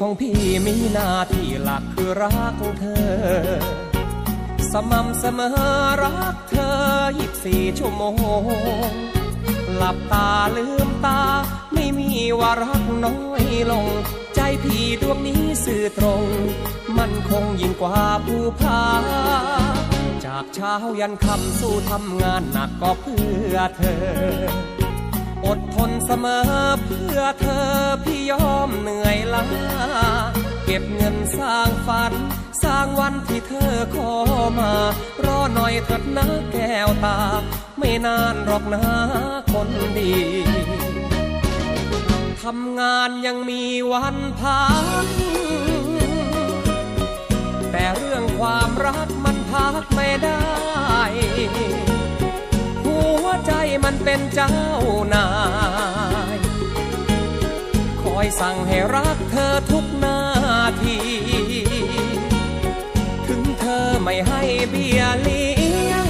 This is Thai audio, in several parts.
ของพี่มีหน้าที่หลักคือรักเธอ สม่ำเสมอรักเธอยีบสี่ชั่วโมง หลับตาลืมตา ไม่มีว่ารักน้อยลง ใจพี่ดวงนี้สื่อตรง มันคงยิ่งกว่าภูผาจากเช้ายันค่ำสู้ทำงานหนักก็เพื่อเธอ สมอเพื่อเธอพี่ยอมเหนื่อยล้าเก็บเงินสร้างฝัน สร้างวันที่เธอขอมา รอหน่อยเถิดนะแก้วตา ไม่นานหรอกนะคนดีทำงานยังมีวันพักแต่เรื่องความรักมันพักไม่ได้ หัวใจมันเป็นเจ้านาย อยสั่งให้รักเธอทุกนาที ถึงเธอไม่ให้เบี้ยเลี้ยง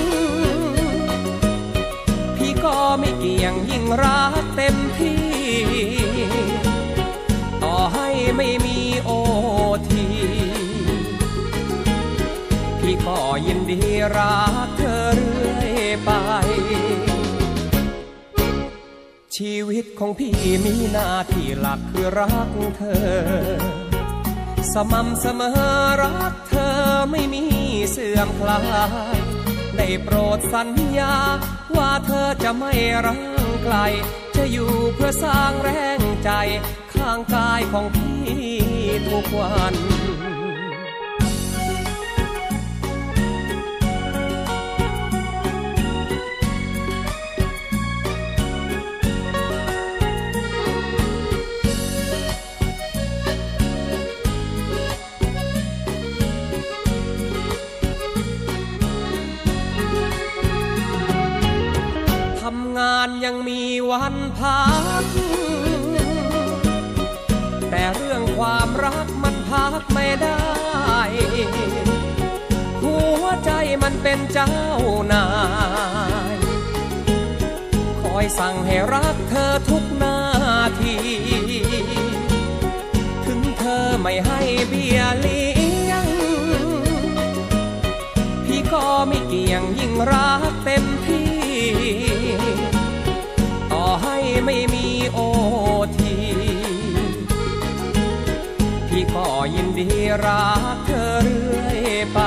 พี่ก็ไม่เกี่ยงยิ่งรักเต็มที่ ต่อให้ไม่มีโอที พี่ก็ยินดีรัก ชีวิตของพี่มีหน้าที่หลักคือรักเธอ สม่ำเสมอรักเธอไม่มีเสื่อมคลายได้โปรดสัญญา ว่าเธอจะไม่รังไกล จะอยู่เพื่อสร้างแรงใจ ข้างกายของพี่ทุกวัน วันพัก แต่เรื่องความรักมันพักไม่ได้ หัวใจมันเป็นเจ้านาย คอยสั่งให้รักเธอทุกนาที ถึงเธอไม่ให้เบียเลี้ยง พี่ก็ไม่เกี่ยงยิ่งรัก ไม่มีโอทีพี่ก็ยินดีรักเธอเรื่อยไป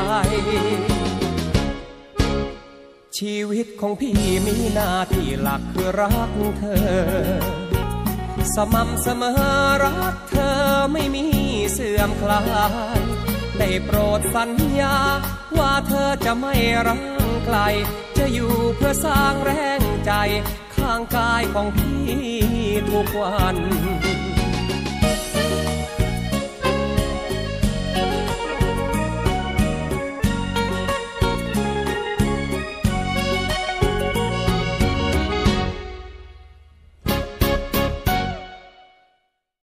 ชีวิตของพี่มีหน้าที่หลักคือรักเธอ สม่ำเสมอรักเธอไม่มีเสื่อมคลายได้โปรดสัญญา ว่าเธอจะไม่รังไกล จะอยู่เพื่อสร้างแรงใจางกายของพี่ทุกวัน